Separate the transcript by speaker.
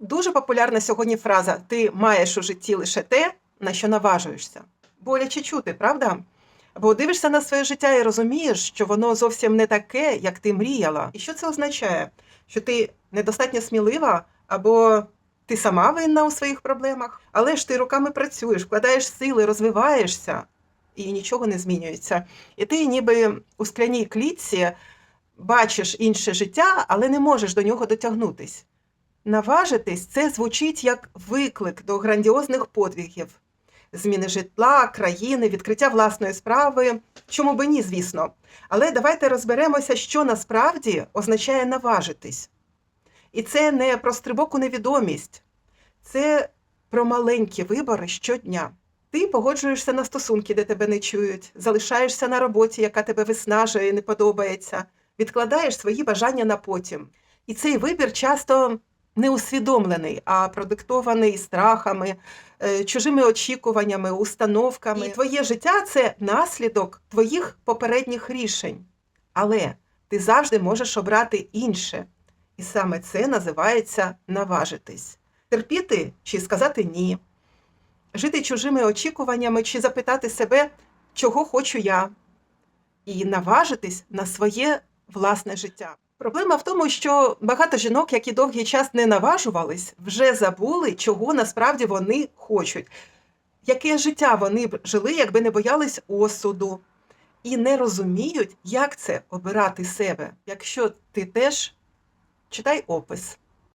Speaker 1: Дуже популярна сьогодні фраза Ти маєш у житті лише те, на що наважуєшся. Боляче чути, правда? Бо дивишся на своє життя і розумієш, що воно зовсім не таке, як ти мріяла. І що це означає? Що ти недостатньо смілива або ти сама винна у своїх проблемах, але ж ти руками працюєш, вкладаєш сили, розвиваєшся, і нічого не змінюється. І ти ніби у скляній клітці бачиш інше життя, але не можеш до нього дотягнутись. Наважитись це звучить як виклик до грандіозних подвигів, зміни житла, країни, відкриття власної справи. Чому би ні, звісно. Але давайте розберемося, що насправді означає наважитись. І це не про стрибок у невідомість, це про маленькі вибори щодня. Ти погоджуєшся на стосунки, де тебе не чують, залишаєшся на роботі, яка тебе виснажує і не подобається, відкладаєш свої бажання на потім. І цей вибір часто не усвідомлений, а продиктований страхами, е, чужими очікуваннями, установками. І твоє життя це наслідок твоїх попередніх рішень. Але ти завжди можеш обрати інше. І саме це називається наважитись. Терпіти чи сказати ні, жити чужими очікуваннями чи запитати себе, чого хочу я, і наважитись на своє власне життя. Проблема в тому, що багато жінок, які довгий час не наважувались, вже забули, чого насправді вони хочуть, яке життя вони б жили, якби не боялись осуду, і не розуміють, як це обирати себе. Якщо ти теж читай опис.